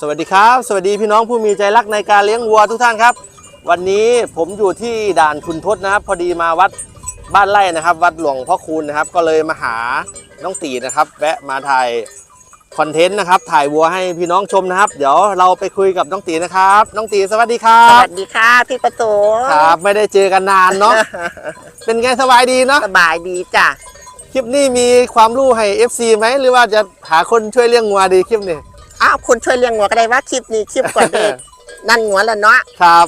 สวัสดีครับ สวัสดีพี่น้องผู้มีใจรักในการเลี้ยงวัวทุกท่านครับ วันนี้ผมอยู่ที่ด่านคุณทศนะครับ พอดีมาวัดบ้านไร่นะครับ วัดหลวงพ่อคูณนะครับ ก็เลยมาหาน้องตีนะครับแวะมาถ่ายคอนเทนต์นะครับ ถ่ายวัวให้พี่น้องชมนะครับ เดี๋ยวเราไปคุยกับน้องตีนะครับ น้องตีสวัสดีครัสบวัสดีค่ะพี่ประตูครับ ไม่ได้เจอกันนานเนาะเป็นไงสบายดีเนาะสบายดีจ้ะคลิปนี้มีความรู้ให้ FC ไหมหรือว่าจะหาคนช่วยเลี้ยงวัวดีคลิปนี้ อ้าวคุณช่วยเลี้ยงหัวก็ได้ว่าคลิปนี้คลิปก่อนเด็กนั่นหัวแล้วเนาะครับ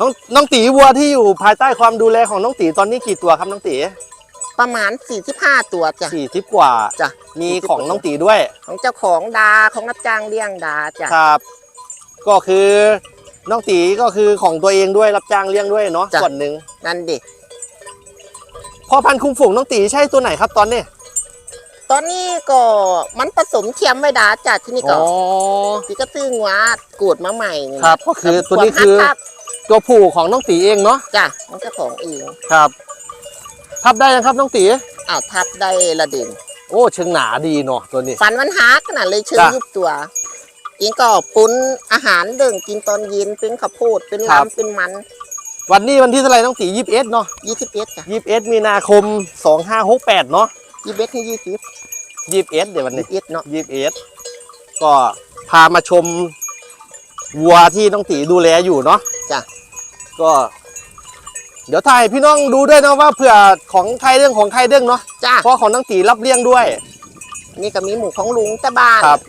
น้องน้องตีวัวที่อยู่ภายใต้ความดูแลของน้องตีตอนนี้กี่ตัวครับน้องตีประมาณ45ตัวจ้ะสี่สิบกว่าจ้ะมีของน้องตีด้วย ของเจ้าของดาของรับจ้างเลี้ยงดาจ้ะครับ ก็คือน้องตีก็คือของตัวเองด้วยรับจ้างเลี้ยงด้วยเนาะส่วนหนึ่งนั่นดิพ่อพันธุ์คุมฝูงน้องตีใช่ตัวไหนครับตอนนี้ ตอนนี้ก็มันผสมเทียมไว้ดาจ้ะที่นี่ก็อ๋อที่ก็ซื้อหัวกูดมาใหม่นี่ครับ ก็คือตัวนี้คือวามฮักตัวผู้ของน้องตีเองเนาะจ้ะมันเจ้าของเองครับ ทับได้ยังครับน้องตีอ้าวทับได้ละเด่นโอ้เชิงหนาดีเนาะตัวนี้ ฟันมันฮักน่ะเลยเชื่อจ้ะยุบตัวกินก็ปุ้นอาหารเดิงกินตอนเย็นเป็นข้าวโพดเป็นครับลำเป็นมัน วันนี้วันที่เท่าไหร่น้องตียี่สิบเอ็ดเนาะยี่สิบเอ็ดจ้ะยี่สิบเอ็ดมีนาคมสองห้าหกแปดเนาะ ยี่สิบเอ็ดที่ยี่สิบยี่สิบเอ็ดเดี๋ยววันยี่นี้สิบเอ็ดเนาะยี่สิบเอ็ดก็พามาชมวัวที่น้องตีดูแลอยู่เนาะจ้ะก็ เดี๋ยวถ่ายพี่น้องดูด้วยนะว่าเผื่อของใครเรื่องของใครเรื่องเนาะจ้ะเพราะของน้องตีรับเลี้ยงด้วย นี่ก็มีหมูของลุงตะบ้านครับ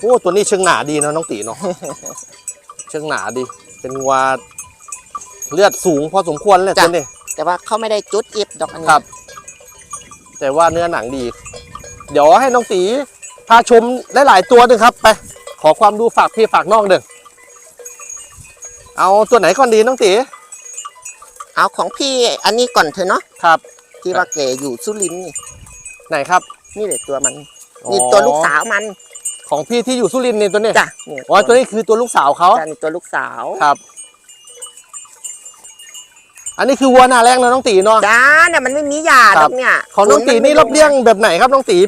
โอ้ตัวนี้เชิงหนาดีเนาะน้องตีเนาะเชิงหนาดี เป็นวัวเลือดสูงพอสมควรเลยตัวนี้แต่ว่าเขาไม่ได้จุดเอฟดอกอันนี้ครับ แต่ว่าเนื้อหนังดี เดี๋ยวให้น้องตีพาชมหลายๆตัวหนึ่งครับ ไป ขอความรู้ฝากพี่ฝากน้องเด้อเอาตัวไหนก่อนดีน้องตีเอาของพี่อันนี้ก่อนเถอะเนาะครับ ที่ว่าแกอยู่สุรินทร์นี่ไหนครับ นี่เลยตัวมันนี่ตัวลูกสาวมัน ของพี่ที่อยู่สุรินทร์นี่ตัวนี้จ้ะนี่อ๋อตัวนี้คือตัวลูกสาวเขาจ้ะนี่ตัวลูกสาวครับ อันนี้คือวัวหน้าแรงนะน้องตีเนาะ จ้าเนี่ยมันไม่มียาคดรัอบกเนี่ยของน้องตีนี่รับเลี้ยงแบบไหนครับน้องตี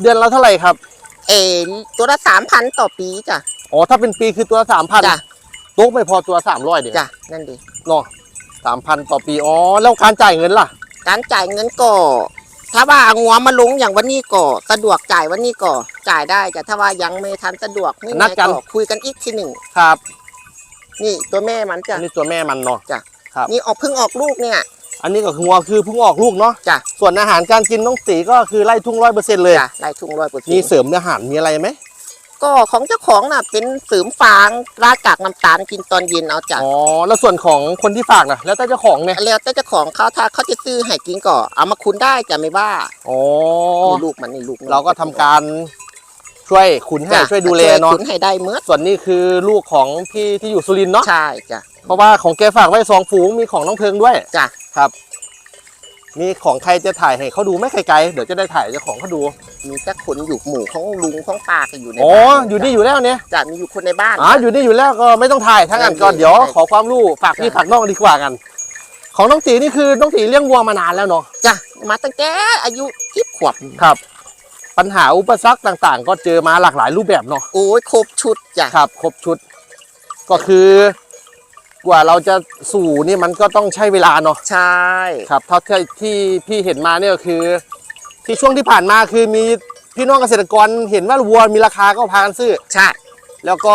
เดือนละเท่าไหร่ครับเออตัวละสามพันต่อปีจ้ะ อ๋อถ้าเป็นปีคือตัวสามพันจ้ะ ตุ๊กไม่พอตัวสามร้อยเดียวจ้ะนั่นดิเนาะสามพันต่อปีอ๋อแล้วการจ่ายเงินล่ะ การจ่ายเงินก็ถ้าว่าเอางัวมาลงอย่างวันนี้ก็สะดวกจ่ายวันนี้ก็จ่ายได้แต่ถ้าว่ายังไม่ทันสะดวกนี่นัดกัน คุยกันอีกทีหนึ่งครับนี่ตัวแม่มันอัจ้ะนนี้ตัวแม่มันเนาะจ้ะ ครับ นี่ออกเพิ่งออกลูกเนี่ย อันนี้ก็คือวัวคือเพิ่งออกลูกเนาะจ้ะส่วนอาหารการกินน้องตีก็คือไล่ทุ่งร้อยเปอร์เซ็นต์เลยจ้ะลายทุ่งร้อยเปอร์เซ็นมีต์เสริมอาหารมีอะไรไหมก็ของเจ้าของน่ะเป็นเสริมฟางราดกากน้ำตาลกินตอนเย็นเอาจ้ะอ๋อแล้วส่วนของคนที่ฝากล่ะ แล้วแต่เจ้าของเนี่ยแล้วแต่เจ้าของเขาถ้าเขาจะซื้อให้กินก็เอามาคุณได้จะไม่ว่าอ๋อนี่ลูกมันนี่ลูกมันเราก็ทำการช่วยขุนให้จ้ะช่วยดูแลเนาะขุนให้ได้เมื่อส่วนนี้คือลูกของพี่ที่อยู่สุรินทร์เนาะ ใช่จ้ะ เพราะว่าของแกฝากไว้สองฝูงมีของน้องเพิงด้วยจ้ะครับ มีของใครจะถ่ายให้เขาดูไหม่ไกลๆเดี๋ยวจะได้ถ่ายเจ้าของเขาดูมีแต่คนอยู่หมู่ของลุงของป้าก็อยู่ในอ๋อบ้านอยู่นี่อยู่แล้วเนี่ยจ้ะมีอยู่คนในบ้าน อ๋ออยู่นี่อยู่แล้วก็ไม่ต้องถ่ายทั้งนั้นก็ใช่เดี๋ยวใช่ขอความรู้ฝากพี่ใช่ฝากน้องดีกว่ากัน ของน้องตีนี่คือน้องตีเลี้ยงวัวมานานแล้วเนาะจ้ะมาตั้งแต่อายุทิบขวบครับ ปัญหาอุปสรรคต่างๆ ก็เจอมาหลากหลายรูปแบบเนาะโอ้ยครบชุดจ้ะครับครบชุด ก็คือ กว่าเราจะสู่นี่มันก็ต้องใช้เวลาเนาะใช่ครับเท่าที่ที่พี่เห็นมาเนี่ยก็คือ ที่ช่วงที่ผ่านมาคือมีพี่น้องเกษตรกรเห็นว่าวัวมีราคาก็พากันซื้อใช่ แล้วก็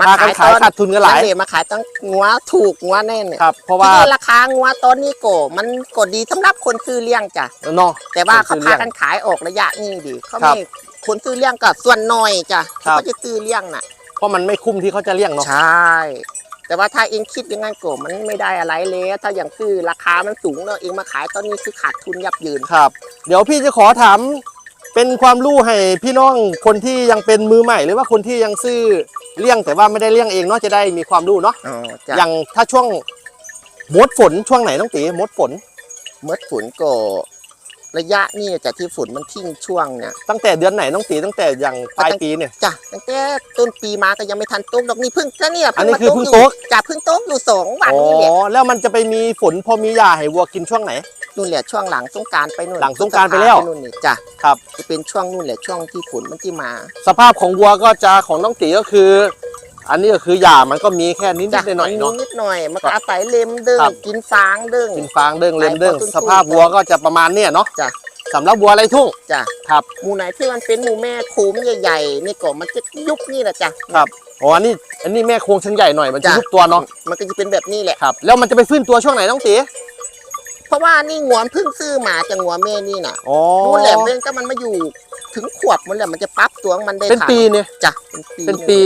มาพากันขาขายยตอนขาดทุนกันหลายนั่นเองมาขายตั้งงัวถูกงัวแน่เนี่ยครับเพราะที่ว่านี่ราคางัวตอนนี้ก็มันก็ดีสำหรับคนซื้อเลี้ยงจ้ะเนาะแต่ว่าคนซื้เขาอเลี้พายงกันขายออกระยะนี้ดิเขาครับไม่คนซื้อเลี้ยงก็ส่วนน้อยจ้ะครัที่บเขาจะซื้อเลี้ยงน่ะเพราะมันไม่คุ้มที่เขาจะเลี้ยงเนาะใช่ แต่ว่าถ้าเองคิดอยังไงก็มันไม่ได้อะไรเลยถ้าอย่างซื้อราคามันสูงแล้วเองมาขายตอนนี้คือขาดทุนยับเยินครับ เดี๋ยวพี่จะขอถามเป็นความรู้ให้พี่น้องคนที่ยังเป็นมือใหม่ หรือว่าคนที่ยังซื้อเลี้ยงแต่ว่าไม่ได้เลี้ยงเองเนาะจะได้มีความรู้เนาะอ๋อจ้ะอย่างถ้าช่วงมดฝนช่วงไหนน้องตีมดฝน เมื่อฝนก็ ระยะนี่จะที่ฝนมันทิ้งช่วงเนี่ยตั้งแต่เดือนไหนน้องตีตั้งแต่อย่างปลายปีเนี่ยจ้ะตั้งแต่ต้นปีมาก็ยังไม่ทันตกดอกนี่เพิ่งแค่เนี่ยอันนี้มาคือเพิ่งยู่ตกจ้ะเพิ่งตกอยู่สองวันอ๋อนี่แหละแล้วมันจะไปมีฝนพอมียาให้วัวกินช่วงไหนนู่นแหละช่วงหลังสงกรารไปนู่นหลังสงกรานต์ไปแล้วนู่นนี่จ้ะครับจะเป็นช่วงนู่นแหละช่วงที่ฝนมันที่มา สภาพของวัวก็จะของน้องตีก็คือ อันนี้ก็คือหญ้ามันก็มีแค่นิดจ้ะๆหน่อยๆเนาะ นิดหน่อย มันก็อาศัยเล็มเด้งครับ กินฟางเด้งกินฟางเด้งเลมเด้งไปพอตุ้นๆสภาพวัวก็จะประมาณเนี้ยเนาะจ้ะ สำหรับวัวไรทุ่งจ้ะครับ หมูไหนที่มันเป็นหมูแม่โค้มใหญ่ๆนี่ก็มันจะยุบนี่แหละจ้ะ ครับอ๋ออันนี้อันนี้แม่โครงชั้นใหญ่หน่อยมันจะจ้ะ ยุบตัวเนาะมันก็จะเป็นแบบนี้แหละ ครับ แล้วมันจะไปฟื้นตัวช่วงไหนน้องตีเพราะว่านี่งัวเพิ่งซื้อมาจากงัวแม่นี่น่ะอ๋อนู่นแหละเว้นก็มันมาอยู่ถึงขวบมันแหละมันจะปรับตัวของมันได้เป็นทัปีเนี่ย จ้ะเป็นปีเป็นปี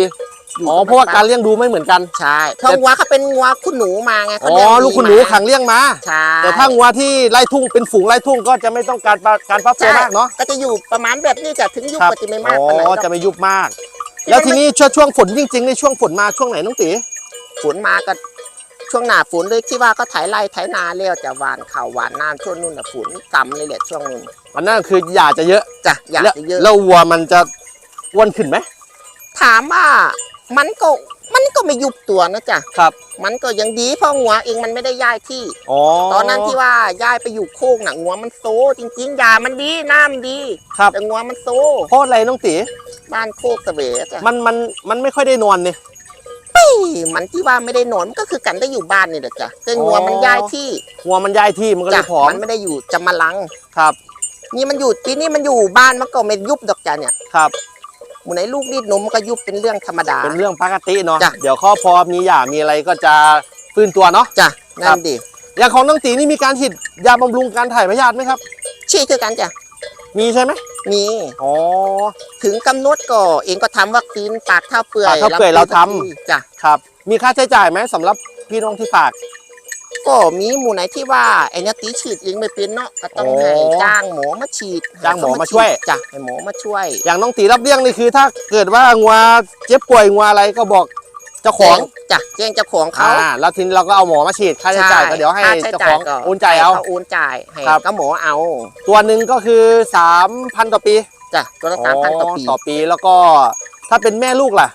ยู่อ๋อกับเพราะว่ามันการเลี้ยงดูไม่เหมือนกัน ใช่เพราะงัวเขาเป็นงัวคุณหนูมาไงเขาอ๋อเลี้ยงลูกคุณหนูดีมาขังเลี้ยงมาใช่แต่ถ้างัวที่ไล่ทุ่งเป็นฝูงไล่ทุ่งก็จะไม่ต้องการปะการพับตัวใช่มากเนาะก็จะอยู่ประมาณแบบนี้จ้ะถึงยุคครับก็จะไม่มากอ๋ปานไหนอหรอกจะไม่ยุบมาก แล้วทีนี้ช่วงช่วงฝนจริงๆในช่วงฝนมาช่วงไหนน้องตีฝนมาก็ช่วงหน้าฝนเลยที่ว่าก็ไถไร่ไถนาแล้วจะหวานข้าวหวานน้ำช่วงนู้นน่ะฝนกำเลยแหละช่วงนู้นอันนั้นคือหญ้าจะเยอะจ้ะอยากแล้วจะเยอะแล้ววัวมันจะอ้วนขึ้นไหมถามว่า มันก็มันก็ไม่ยุบตัวนะจ๊ะครับ มันก็ยังดีเพราะงัวเองมันไม่ได้ย้ายที่ อ๋อตอนนั้นที่ว่าย้ายไปอยู่โคกน่ะงัวมันโซจริงๆยามันดีน้ำดีครับแต่งัวมันโซเพราะอะไรน้องตีบ้านโคกตะเบะจ้ะมันมันมันไม่ค่อยได้นอนเนี่ยเฮ้ยมันที่ว่าไม่ได้นอนมันก็คือกันได้อยู่บ้านนี่แหละจ้ะแต่งัวอ๋อมันย้ายที่วัวมันย้ายที่มันก็เลจ้ะยผอมมันไม่ได้อยู่จะมาลังครับ นี่มันอยู่ที่นี่มันอยู่บ้านมันก็ไม่ยุบดอกจ้ะเนี่ยครับ หมูไหนลูกรีดนมมันก็ยุบเป็นเรื่องธรรมดา เป็นเรื่องปกติเนาะจ้ะ เดี๋ยวข้อพอมีหญ้ามีอะไรก็จะฟื้นตัวเนาะ จ้ะครันั่บนดิอย่างของน้องตีนี่มีการฉีดยาบำรุงการถ่ายพยาธิไหมครับ ชี้คือกันจ้ะมีใช่ไหมมีอ๋อ ถึงกำหนดก็เองก็ทำวัคซีนปากเท่าเปื่อยปากเท่าเปื่อยเราทำลำปีจ้ะ ครับ มีค่าใช้จ่ายไหมสำหรับพี่น้องที่ฝาก ก็มีหมู่ไหนที่ว่าไอ้เนี่ยตีฉีดเองไม่เป็นเนาะก็ต้องอ๋อให้จ้างหมอมาฉีดจ้างหมอมาช่วย จ้ะให้หมอมาช่วย อย่างน้องตีรับเลี้ยงนี่คือ ถ้าเกิดว่างัวเจ็บป่วยงัวอะไรก็บอกเจ้าของจ้ะแจ้งเจ้าของเขาอ่าแล้วทีนี้เราก็เอาหมอมาฉีดค่าใช้จ่ายก็เดี๋ยวให้ค่ใช้เจ้าของก็โอนจ่ายเอา ให้โอนจ่ายให้ครับ ก็หมอเอาตัวหนึ่งก็คือ 3,000 ต่อปีจ้ะตัวละสามพันต่อปี ต่อปีแล้วก็ถ้าเป็นแม่ลูกล่ะ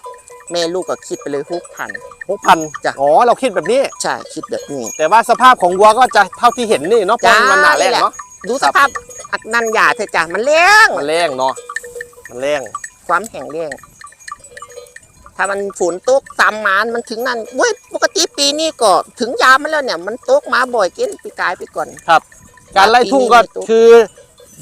แม่ลูกก็คิดไปเลยหกพัน6,000จ้ะ อ๋อ เราคิดแบบนี้ ใช่ คิดแบบนี้ แต่ว่าสภาพของวัวก็จะเท่าที่เห็นนี่เนาะเพราะจ้ามันหนาแรงนี่แหละเนาะ ดูคสรับภาพอักนันหยาเถอะจ้ะ มันเลี้ยง มันแรงเนาะ มันแรง ความแห้งแล้งถ้ามันฝนตกตามหมานมันถึงนั่นเว้ยปกติปีนี้ก็ถึงยามมันแล้วเนี่ย มันตกมาบ่อยเกินปีกายไปก่อนการไล่ทุ่งก็ปีนี้ไม่ตกคือ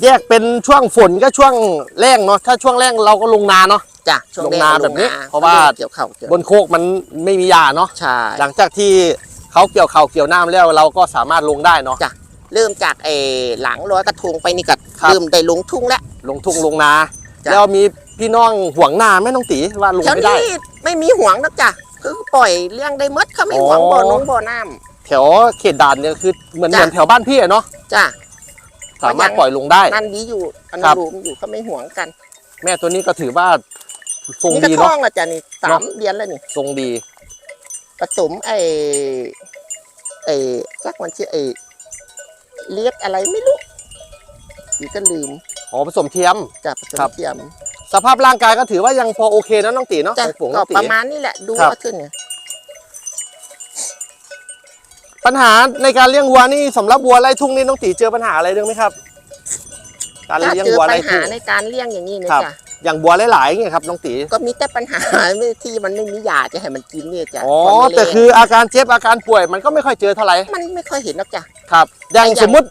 แยกเป็นช่วงฝนก็ช่วงแรงเนาะ ถ้าช่วงแรงเราก็ลงนาเนาะ จ้ะช่วงลงแรกนาก็แบบนี้ ลงเพราะว่าเกี่ยวข้าวเกี่ยวบนโคกมันไม่มีหญ้าเนาะใช่หลังจากที่เขาเกี่ยวเข่าวเกี่ยวน้ำแล้วเราก็สามารถลงได้เนาะ เริ่มจากไอ้หลังร้อยกระทงไปนี่ก็ครับ เริ่มได้ลงทุ่งแล้ว ลงทุ่งลงนา จ้ะ แล้วมีพี่น้องห่วงนาไหม่น้องตีว่าลงแถวไม่ได้ นี้ไม่มีห่วงนะจ้ะคือปล่อยเลี้ยงได้หมดเขาไม่ห่วงอ๋อ บ่อน้องบ่อน้แถวเขตด่านเนี่ยคือเหมือนจ้ะ เหมือนแถวบ้านพี่อะเนาะำจ้ะ สามารถยังปล่อยลงได้ นั่นดีอยู่อคนุรับรูมอยู่เขาไม่ห่วงกัน แม่ตัวนี้ก็ถือว่า ทรงนี่ก็ดีท้อเนาะงและจ้ะนี่สามเดือนแล้วนี่ทรงดี ผสมไอ้ไอ้จักมันชื่อไอ้เลียกอะไรไม่รู้อยู่ก็ลืมอ๋อผสมเทียม จ้ะผสมครับ เทียมสภาพร่างกายก็ถือว่ายังพอโอเคนะน้องตีเนาะจ้ะของฝูงก็น้องตี ประมาณนี้แหละดูครับ ว่าขึ้นเนี่ยปัญหาในการเลี้ยงวัวนี่สำหรับวัวไล่ทุ่งนี่น้องตีเจอปัญหาอะไรเรื่องไหมครับ การถ้าเลี้ยงเจอวัวปัไล่ญหาทุ่ง ในการเลี้ยงอย่างนี้นะครับ จ้ะ อย่างวัวหลายๆไงครับน้องตีก็มีแต่ปัญหาที่มันไม่มียาจะให้มันกินเนี่ยจ้ะอ๋อวามไม่แต่เล่นคืออาการเจ็บอาการป่วยมันก็ไม่ค่อยเจอเท่าไหร่มันไม่ค่อยเห็นหรอกจ้ะครับ อย่างแต่อย่างสมมุติ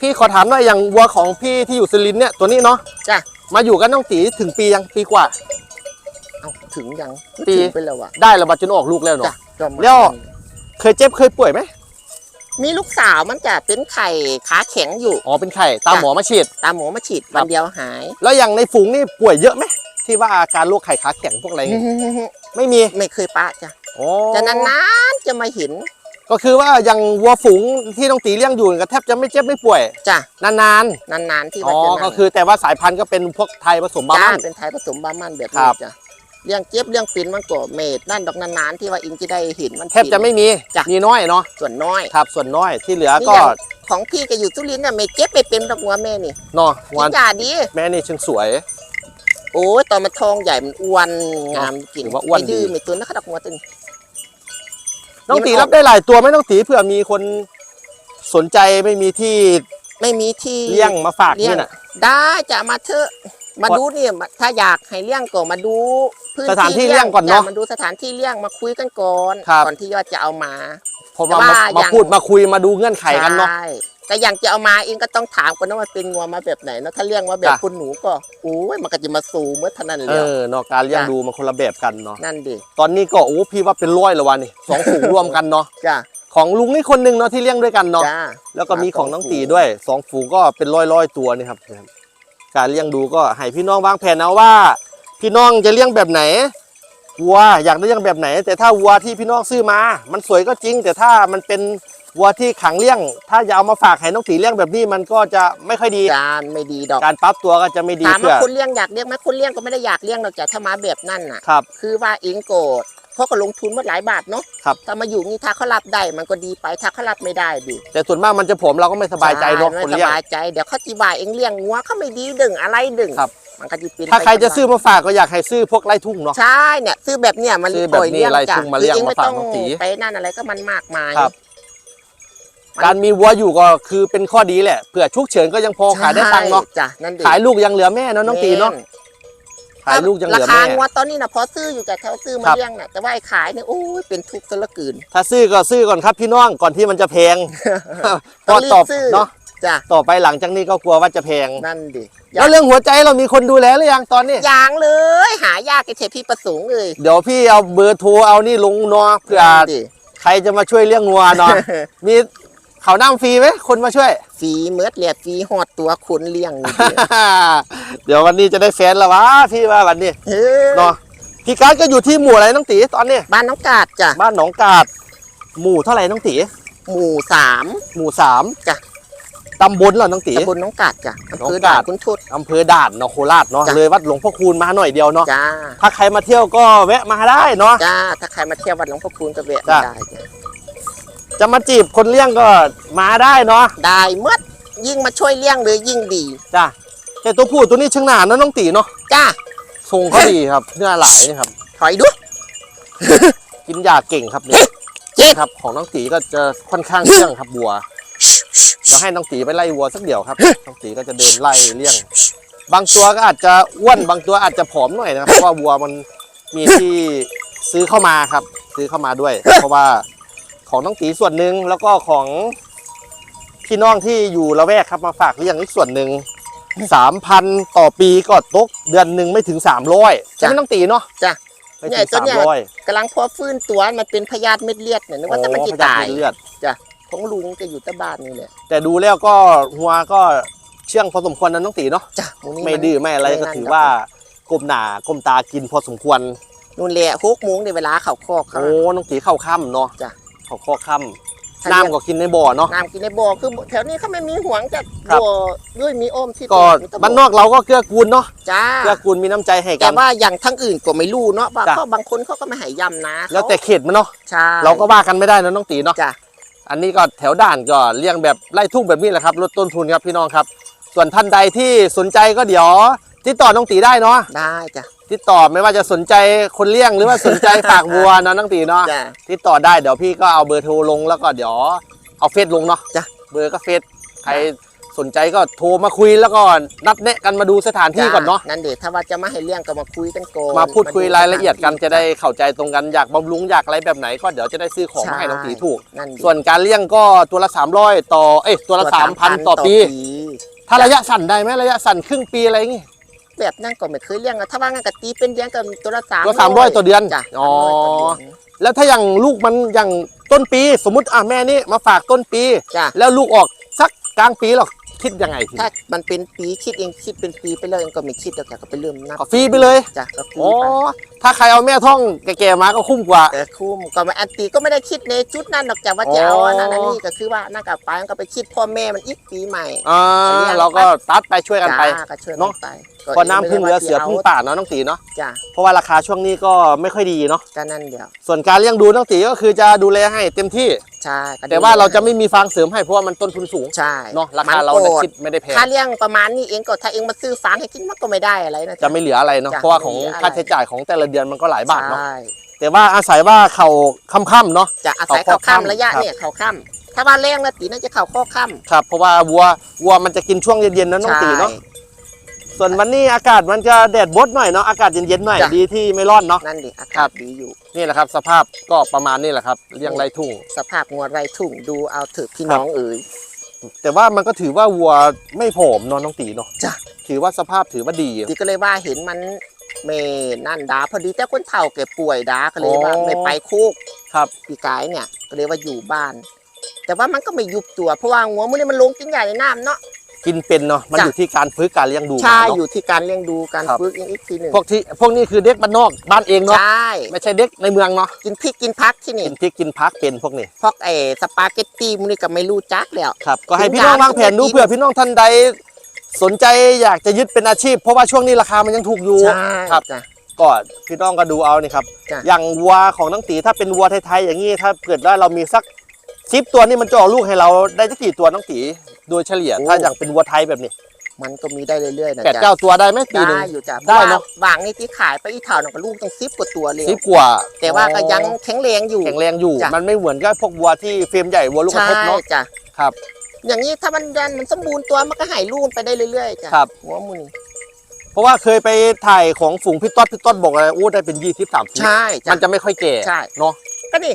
พี่ขอถามหน่อยอย่างวัวของพี่ที่อยู่สุรินทร์เนี่ยตัวนี้เนาะจ้ะมาอยู่กับน้องตีถึงปียังปีกว่าเอาถึงยังปีถึงไปแล้วอะได้แล้วมาจนออกลูกแล้วเนาะจ้ะประมาณแล้วนั้นเคยเจ็บเคยป่วยไหม มีลูกสาวมันจะเป็นไข่ขาแข็งอยู่ อ๋อเป็นไข้ตามหมอมาฉีด ตามหมอมาฉีดครัวับนเดียวหาย แล้วอย่างในฝูงนี่ป่วยเยอะไหมที่ว่าอาการโรคไข้ขาแข็งพวกอะไรเงี้ยไม่มีไม่เคยปะจ้ะอ๋อจะนานๆจะมาเห็น ก็คือว่าอย่างวัวฝูงที่น้องตีเลี้ยงอยู่ก็แทบจะไม่เจ็บไม่ป่วยจ้ะนานนานๆที่ๆอ๋ว่าอจะนั่นก็คือแต่ว่าสายพันธุ์ก็เป็นพวกไทยผสมบาจ้ามันเป็นไทยผสมบามันแบบครันี้บจ้ะ เรื่องเจ็บเรื่องปินมันก็เมดนั่นดอกนานๆที่ว่าอิงจะได้เห็นมันแทบจะไม่มีจ้ะมีน้อยเนาะส่วนน้อยครับ ส่วนน้อยที่เหลือนี่ก็อย่างของพี่ก็อยู่สุรินทร์น่ะไม่เจ็บไม่เป็นดอกหัวแม่นี่เนาะกิวันนยาดีแม่นี่เชิงสวย โอ้ยตอนมันทองใหญ่มันอ้วนงามกินถือว่าอ้วนไม่ดื้อดีไม่ตุนนะครับดอกหัวตัวนี้น้องตีนี่มันออกรับได้หลายตัวไหมน้องตีเผื่อมีคนสนใจไม่มีที่ไม่มีที่เลี้ยงมาฝากเลี้ยนี่งน่ะได้จะมาเถอะ มาเพราะดูเนี่ยถ้าอยากให้เลี้ยงก็มาดูพื้นสถานที่เลี้ยงก่อนเนอะจ้มาดูสถานที่เลี้ยงมาคุยกันก่อนครับก่อนที่ยอดจะเอามาผมว่าแต่มาว่ามาอย่างพูดมาคุยมาดูเงื่อนไขกันเนาะใช่แต่อย่างจะเอามาเองก็ต้องถามก่อนนะว่าเป็นงัวมาแบบไหนเนอะถ้าเลี้ยงมาแบบจ้ะคุณหนูก็โอ้ยมันก็จะมาสูงเมื่อเท่านั้นเอแล้วอเนาะการเลี้ยงจ้ะดูมันคนละแบบกันเนาะนั่นดิตอนนี้ก็โอ้พี่ว่าเป็นร้อยแล้ววันนี่สองฝูงรวมกันเนาะจ้าของลุงนี่คนหนึ่งเนาะที่เลี้ยงด้วยกันเนาะจ้าแล้วก็มีของน้องสองฝูงตีด้วยสองฝูงก็เป็นร้อยร้อยๆตัวนี่ครับ การเลี้ยงดูก็ให้พี่น้องวางแผนเอาว่า พี่น้องจะเลี้ยงแบบไหนวัวอยากได้เลี้ยงแบบไหน แต่ถ้าวัวที่พี่น้องซื้อมา มันสวยก็จริง แต่ถ้ามันเป็นวัวที่ขังเลี้ยง ถ้าจะเอามาฝากให้น้องตีเลี้ยงแบบนี้มันก็จะไม่ค่อยดีจานไม่ดีดอกการปรับตัวก็จะไม่ดีถามเพื่ว่าอคุณเลี้ยงอยากเลี้ยงไหมคุณเลี้ยงก็ไม่ได้อยากเลี้ยงหรอกจ้ะถ้ามาแบบนั่นน่ะ ครับ คือว่าเองโกรธ เขาก็ลงทุนมาหลายบาทเนาะครับ ถ้ามาอยู่นี่ถ้าเขารับได้มันก็ดีไปถ้าเขารับไม่ได้ดิแต่ส่วนมากมันจะผมเราก็ไม่สบายใจเนาะช่คนไม่เลี้ยสงบายใจเดี๋ยวเขาจีว่าเองเลี้ยงงัวเขาไม่ดีดึงอะไรดึงครับ มันก็จะเป็นถ้าใครจะไปซื้อมาฝากก็อยากให้ซื้อพวกไร่ทุ่งเนาะ ใช่เนี่ยซื้อแบบเนี้ยมันซื้อแบบนี้ปล่ยเลี้ยงไล่จ้ะทุ่งมาเลี้ยงคือองมาไม่ฝากต้องน้องตี ไปนั่นอะไรก็มันมากมาย ครับมันการมีวัวอยู่ก็คือเป็นข้อดีแหละเผื่อชุกเฉินก็ยังพอขายได้ตังค์เนาะใช่จ้ะนั่นดิขายลูกยังเหลือแม่เนาะน้องตีเนาะ ขายลูกยังเหลือราคาแม่งัวตอนนี้นะพอซื้ออยู่แต่แถวซื้อมาครับเลี้ยงน่ะแต่ว่าไอ้ขายเนี่ยโอ้ยเป็นทุกข์ซะเหลือเกินถ้าซื้อก็ซื้อก่อนครับพี่น้องก่อนที่มันจะแพงเพต้อราะงรีบตอบซื้อเนาะจ้ะต่อไปหลังจากนี้ก็กลัวว่าจะแพงนั่นดิแล้วเรื่องหัวใจเรามีคนดูแลหรือยังตอนนี้อย่างเลย หายากไอ้เทพี่ประสงค์เลยเดี๋ยวพี่เอาเบอร์โทรเอานี่ลงเนาะเผื่อนั่นดิใครจะมาช่วยเลี้ยงงัวเนาะมี เขาน้ำฟรีไหมคนมาช่วยฟรีเมือดเลียดฟรีหอดตัวคนเลี้ยงนี่ดิเดี๋ยววันนี้จะได้แฟนแล้ววะพี่ว่าวันนี้เฮ้ยเนาะพี่การดก็อยู่ที่หมู่อะไรน้องตีตอนนี้ บ้านน้องกาดจ้ะบ้านหนองกาด หมู่เท่าไหร่น้องตีหมู่สาม หมู่สามจ้ะ ตำบลเหรอน้องตี ตำบลน้องกาดจ้ะอำน้องเภอกาด่าด นคุณทุด อำเภอด่านเนาะโคราชเนาะจ้ะ เลยวัดหลวงพ่อคูณมาหน่อยเดียวเนาะจ้าถ้าใครมาเที่ยวก็แวะมาได้เนาะ จ้าถ้าใครมาเที่ยววัดหลวงพ่อคูณก็แวะจ้ะมาได้จ้ะ จะมาจีบคนเลี้ยงก็มาได้เนาะได้เมื่อยิ่งมาช่วยเลี้ยงเลยยิ่งดีจ้ะแต่ตัวผู้ตัวนี้ช่างหนาเนอะน้องตีเนาะจ้าทรงเขาดีครับเนื้อหลายนี่ครับ ถอยดูกินยาเก่งครับเนี่ยเจ๊ครับ ของน้องตีก็จะค่อนข้างเชื่องครับวัวเดี๋ยวให้น้องตีไปไล่วัวสักเดี๋ยวครับน้องตีก็จะเดินไล่เลี้ยง บางตัวก็อาจจะอ้วนบางตัวอาจจะผอมหน่อยนะครับเพราะว่าวัวมันมีที่ซื้อเข้ามาครับ ซื้อเข้ามาด้วย เพราะว่า ของน้องตีส่วนหนึ่งแล้วก็ของพี่น้องที่อยู่ละแวกครับมาฝากเลี้ยงอีกส่วนหนึ่งสามพันต่อปีก็ตกเดือนหนึ่งไม่ถึงสามร้อยใช่ไหมน้องตีเนาะจ้ะไม่ถึงสามร้อยกำลังพอฟื้นตัวมันเป็นพยาธิเม็ดเลือดเนี่ยนึกว่าจะมันจะตายเลือดของลุงจะอยู่แต่บ้านนี่แหละแต่ดูแล้วก็หัวก็เชื่องพอสมควรนะน้องตีเนาะจ้ะหมูนี่ไม่นดื้อไม่อะไรไม่ก็นั่นถือครับว่ากลมหนากลมตากินพอสมควรนู่นแหละหกโมงในเวลาเขาคอกเขาโอ้น้องตีเข้าค่ำเนาะจ้ะ เข้าข้อค่ถ้าำน้ำก็กินในบ่อเนาะ น้ำกินในบ่อคือแถวนี้เขาไม่มีห่วงจากครับ บ่อด้วยมีอ้อมที่ก็มีแต่บ้านนอกเราก็เกื้อกูลเนาะจ้าเกื้อกูลมีน้ำใจให้กัแต่น ว่าอย่างทั้งอื่นก็ไม่รู้เนาะบางจ้ะ เขาบางคนเขาก็ไม่ใหายยำนะแล้วแต่ขาเขตมันเนาะใช่เราก็ว่ากันไม่ได้นะน้องตีเนาะ จ้ะอันนี้ก็แถวด่านก็เลี้ยงแบบไล่ทุ่งแบบนี้แหละครับลดต้นทุนครับพี่น้องครับ ส่วนท่านใดที่สนใจก็เดี๋ยวติดต่อน้องตีได้เนาะได้จ้ะ ติดต่อไม่ว่าจะสนใจคนเลี้ยงหรือว่าสนใจฝากวัวเนาะน้องตีเนาะจ้ะ ติดต่อได้เดี๋ยวพี่ก็เอาเบอร์โทรลงแล้วก็เดี๋ยวเอาเฟซลงเนาะจ้ะเบอร์ก็เฟซใครสนใจก็โทรมาคุยแล้วก็นัดแนะกันมาดูสถานที่ก่อนเนาะนั่นเด็ถ้าว่าจะมาให้เลี้ยงก็มาคุยกันก่อนมาพูดคุยรายละเอียดกันมาจะได้เข้าใจตรงกันอยากบำรุงอยากอะไรแบบไหนก็เดี๋ยวจะได้ซื้อของมาให้น้องตีถูก นั่นดิส่วนการเลี้ยงก็ตัวละ300ต่อเอ้ยตัวละ3,000 ต่อปี ถ้าระยะสั้นได้ไหมระยะสั้นครึ่งปีอะไรอย่างงี้ แบบนั่นก็ไม่เคยเลี้ยงอะถ้าว่างั้นก็ตีเป็นเลี้ยงกับตัวละสามตัว300ต่อเดือนจ้ะอ๋อ300ต่อเดือนแล้วถ้าอย่างลูกมันอย่างต้นปี สมมติอะแม่นี่มาฝากต้นปีจ้ะแล้วลูกออกสักกลางปีหรอก คิดยังไงทีถ้ามันเป็นปีคิดเองคิดเป็นปีไปเลยเองก็ไม่คิดแล้วจ้ะก็ไปเริ่มนับก็ฟรีไปเลยจ้ะก็ฟรีอ๋อไปถ้าใครเอาแม่ท่องแก่ๆมาก็คุ้มกว่า แต่คุ้มก็ไม่อันตีก็ไม่ได้คิดในจุดนั้นหรอกจ้ะว่าจะเอาอ๋ออัอันนั้นอันนี้ก็คือว่านั่นกับไปมันก็ไปคิดพ่อแม่มันอีกปีใหม่ อ่าเราก็ตัดไปช่วยกันไป จ้าก็ช่วยเนอะไปพอน้ำพึ่งเรือเสือพึ่งป่าเนาะน้องตีเนาะจ้ะเพราะว่าราคาช่วงนี้ก็ไม่ค่อยดีเนาะก็นั่นเดียวส่วนการเลี้ยงดูน้องตีก็คือจะดูแลให้เต็มที่ใช่ก็แต่ว่าเราจะไม่มีฟางเสริมให้เพราะว่ามันต้นทุนสูงใช่เนาะราคาเรามันโกเนี่ยรธคิดไม่ได้แพงถ้าเลี้ยงประมาณนี้เองก็ถ้าเองมาซื้อฟางให้กินมันก็ไม่ได้อะไรนะจะไม่เหลืออะไรเนาะจ้ะเพราะว่าของไม่เหลืออะไรค่าใช้จ่ายของแต่ละเดือนมันก็หลายบาทเนาะใช่แต่ว่าอาศัยว่าเขาค่ำๆเนาะจะอาศัยเขาเขาข้ามข้ามระยะครับเนี่ยเขาข้ามถ้าถ้าว่าแรงแล้วตีน่าจะเข่าข้อค่ำครับเพราะว่าวัววัวมันจะกินช่วงเย็นๆนะน้องตีเนาะใช่ ส่วนวันนี้อากาศมันจะแดดบดหน่อยเนาะอากาศเย็นๆหน่อยจ้ะ ดีที่ไม่ร้อนเนาะนั่นดิอาครักาศบดีอยู่ นี่แหละครับ สภาพก็ประมาณนี้แหละครับเลี้ยงไรทุ่ง สภาพงวดไรทุ่งดูเอาเถอะพี่น้องเอ๋ย แต่ว่ามันก็ถือว่าวัวไม่ผอมเนอะน้องตีเนาะจ้ะ ถือว่าสภาพถือว่าดีตีก็เลยว่าเห็นมันเมนั่นดาพอดีแต่คนเฒ่าแกป่วยดาก็เลยว่าอ๋อ ไม่ไปคุกครับ ปีกายเนี่ยก็เลยว่าอยู่บ้าน แต่ว่ามันก็ไม่ยุบตัวเพราะว่างัวมันนี่มันลงกินใหญ่ในน้ำเนาะ กินเป็นเนาะมันจ้ะอยู่ที่การฝึกการเลี้ยงดูใช่เนาะอยู่ที่การเลี้ยงดูการครับฝึกอีกทีหนึ่งพวกที่พวกนี้คือเด็กบ้านนอกบ้านเองเนาะใช่ไม่ใช่เด็กในเมืองเนาะกินพริกกินพักที่นี่กินพริกกินพักเป็นพวกนี้พวกไอ้สปาเกตตี้มันนี่ก็ไม่รู้จักแล้วครับก็ให้ถึงพี่น้องยามวางแผนดูถึงจะกินเผื่อพี่น้องท่านใดสนใจอยากจะยึดเป็นอาชีพ เพราะว่าช่วงนี้ราคามันยังถูกอยู่ใช่ครับจ้ะก็พี่น้องก็ดูเอานี่ครับจ้ะอย่างวัวของน้องตีถ้าเป็นวัวไทยๆอย่างนี้ถ้าเกิดว่าเรามีสัก สิบตัวนี่มันจะออกลูกให้เราได้สักกี่ตัวน้องตีโดยเฉลี่ยถ้าอย่างเป็นวัวไทยแบบนี้มันก็มีได้เรื่อยๆนะแปดจ๊ะเก้าตัวได้ไหมปีหนึ่ง ได้อยู่จ้ะได้ได้เนอะเนาะวางนี่ที่ขายไปอีเท่านั่นก็ลูกตั้งสิบกว่าตัวเลยสิบกว่าแต่ว่าก็ยังแข็งแรงอยู่ แข็งแรงอยู่ จ้ะ มันไม่เหมือนกับพวกวัวที่เฟรมใหญ่วัวลูกกระใช่ทบเนาะจ้ะครับ อย่างนี้ถ้ามันยันมันสมบูรณ์ตัวมันก็หายลูกไปได้เรื่อยๆจ้ะครับ หัวมุนเพราะว่าเคยไปถ่ายของฝูงพี่ต้อพี่ต้อบอกอะไรโอ้ได้เป็นยี่สิบสามสิบใช่จ้ะมันจะไม่ค่อยแก่ใช่ เนาะ ก็นี่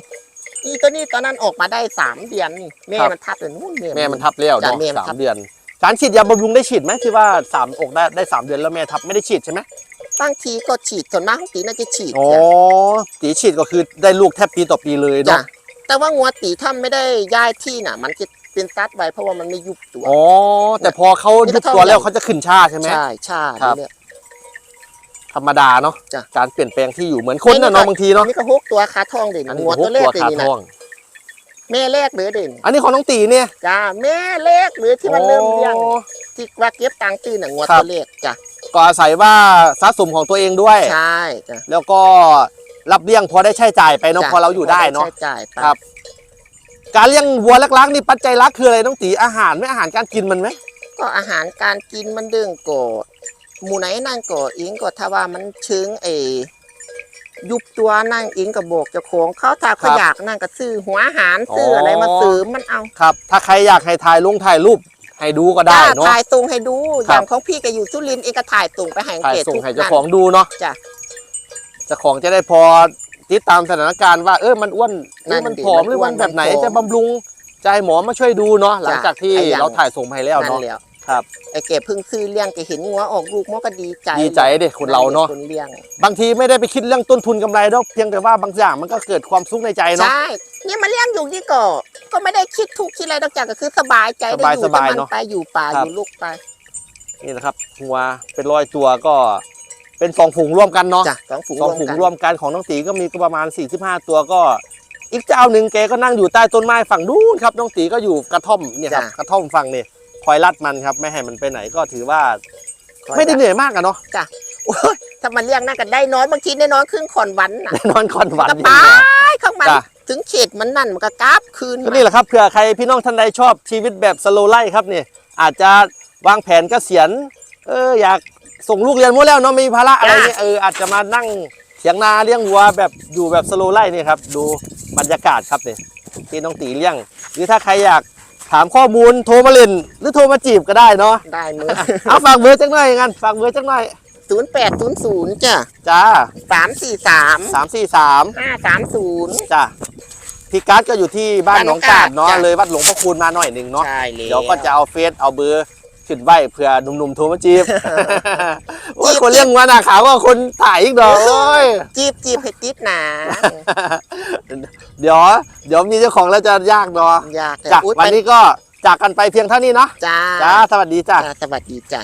อีตัวนี้ตอนนั้นออกมาได้สามเดือนนี่แม่ครับ มันทับเลยนู่นแม่มันทับแล้วจ้ะเนาะแม่มันทัสาบ มเดือน การฉีดยาบำรุงได้ฉีดไหมที่ว่าสามอกได้ได้สามเดือนแล้วแม่ทับไม่ได้ฉีดใช่ไหมบางทีก็ฉีดส่วนมากของตีน่าจะฉีดอ๋อจ้ะตีฉีดก็คือได้ลูกแทบปีต่อปีเลยจ้ะเนาะแต่ว่างัวตีถ้าไม่ได้ย้ายที่น่ะ มันจะเป็นซัดไว้เพราะว่ามันไม่ยุบตัว อ๋อแต่พอเขานี่ยุก็บตัวเท่าแล้วไหร่เขาจะขึ้นชาใช่ไหม ใช่ใช่ครับ เนี่ย ธรรมดาเนาะจ้ะ การเปลี่ยนแปลงที่อยู่เหมือนคนนะเนาะบางทีอัเนาะนนี้ก็หกตัวขาทองเด่นอันนี้งัวหตักวแรตักวเลยขานี่ทนะองแม่แรกเลยเด่นอันนี้ของน้องตีเนี่ยจ้าแม่แรกหรือที่มันเริ่มเลี้ยงที่ว่าเก็บตังค์ตื่นน่ะงัวครับ ตัวแรกจ้ะก็อาศัยว่าสะสมของตัวเองด้วย ใช่จ้ะ แล้วก็รับเลี้ยงพอได้ใช้จ่ายไปเนาะจ้ะพอเราอยู่ได้เนาะ ใช้จ่ายไปครับ การเลี้ยงวัวลักๆนี่ปัจจัยหลักคืออะไรน้องตีอาหารไหมอาหารการกินมันไหม ก็อาหารการกินมันเรื่องก็ หมูไหนนั่นก็เองก็ถ้าว่ามันเชิงเอยุบตัวนั่งเองก็บอกเจ้าของเขาถ้าเขาอยากนั่งก็ซื้อหัวอาหารซื้ออะไรมาเสริมมันเอาครับ ถ้าใครอยากให้ถ่ายลงถ่ายรูปให้ดูก็ได้จ้าเนาะถ่ายตรงให้ดูคอรับย่างของพี่ก็อยู่สุรินทร์เองก็ถ่ายตรงไปให้ถ่ายเกตส่งทุกให้เจ้านั่นของดูเนาะจ้ะเจ้าของจะได้พอติดตามสถานการณ์ว่าเออมันอ้วนหรือมันผอมหรือมันแบบไหนจะบำรุงจะให้หมอมาช่วยดูเนาะหลังจากที่เราถ่ายส่งไปแล้วนั่เนาะนแหล้ว ครับ ไอ้เก็บเพึ่งซื้อเลี้ยงแกเห็นงัวออกลูกมันก็ดีใจดีใจเด็คนเราเนาะคนเลี้ยง บางทีไม่ได้ไปคิดเรื่องต้นทุนกำไรหรอกเพียงแต่ว่าบางอย่างมันก็เกิดความสุขในใจเนาะใช่เนี่ยมาเลี้ยงอยู่นี่ก็ก็ไม่ได้คิดทุกข์คิดอะไรนอกจากก็คือสบายใจได้อยู่สบายๆกับมัเนอะไปอยู่ป่าครัอบยู่ลูกไปนี่นะครับหัวเป็นร้อยตัวก็เป็นสองฝูงร่วมกันเนาะจ้ะสองฝูงสองรวมฝูงกันร่วมกันของน้องตีก็มีประมาณ45ตัวก็ อีกเจ้าหนึ่งแกก็นั่งอยู่ใต้ต้นไม้ฝั่งนู้นครับน้องตีก็อยู่กระท่อมเนี่ยครับกระท่อมฝั่งนี่ คอยรัดมันครับไม่ให้มันไปไหนก็ถือว่า ไม่ได้เหนื่อยมากอะเนาะโอ้ยถ้ามันเลี้ยงน่าก็ได้น้อยบางทีได้น้อยครึ่งขอนวันน่ะนอนคอนหวันก็อย่างไปเดียวข้างมันจ้ะ ถึงเขตมันนั่นมันก็กราบคืนก็นี่แหละครับเผื่อใครพี่น้องท่านใดชอบชีวิตแบบสโลไลฟ์ครับเนี่ยอาจจะวางแผนเกษียณเอออยากส่งลูกเรียนหมดแล้วเนาะไม่มีภาระอะไรเนี่ยเอออาจจะมานั่งเถียงนาเลี้ยงวัวแบบอยู่แบบสโลไลฟ์เนี่ยครับดูบรรยากาศครับเนี่ยที่น้องตีเลี้ยง หรือถ้าใครอยาก ถามข้อมูลโทรมาเล่น หรือโทรมาจีบก็ได้เนาะได้มือเอาฝากเบอร์จังหน่อยงั้นฝากเบอร์จังหน่อยศูนย์แปดศูนย์ศูนย์จ้ะจ้าสามสี่สามสามสี่สามห้าสามศูนย์จ้าพี่การ์ดก็อยู่ที่บ้านหนองกาดเนาะจ้ะเลยวัดหลวงพ่อคูณมาหน่อยหนึ่งเนาะใช่เลยเดี๋ยวก็จะเอาเฟซเอาเบอร์ ขึ้นไว้เผื่อหนุ่มๆโทรมาจีบโอ้ยคนเลี้ยงวัวหน้าขาวก็คนถ่ายอีกดอกโอ้ยจีบจีบให้ติดหนาเดี๋ยวเดี๋ยวมีเจ้าของแล้วจะยากเนาะอยากแต่จ้ะอุ๊ยวันไปนี้ก็จากกันไปเพียงเท่านี้เนาะจ้าจ้าสวัสดีจ้าจ้าสวัสดีจ้า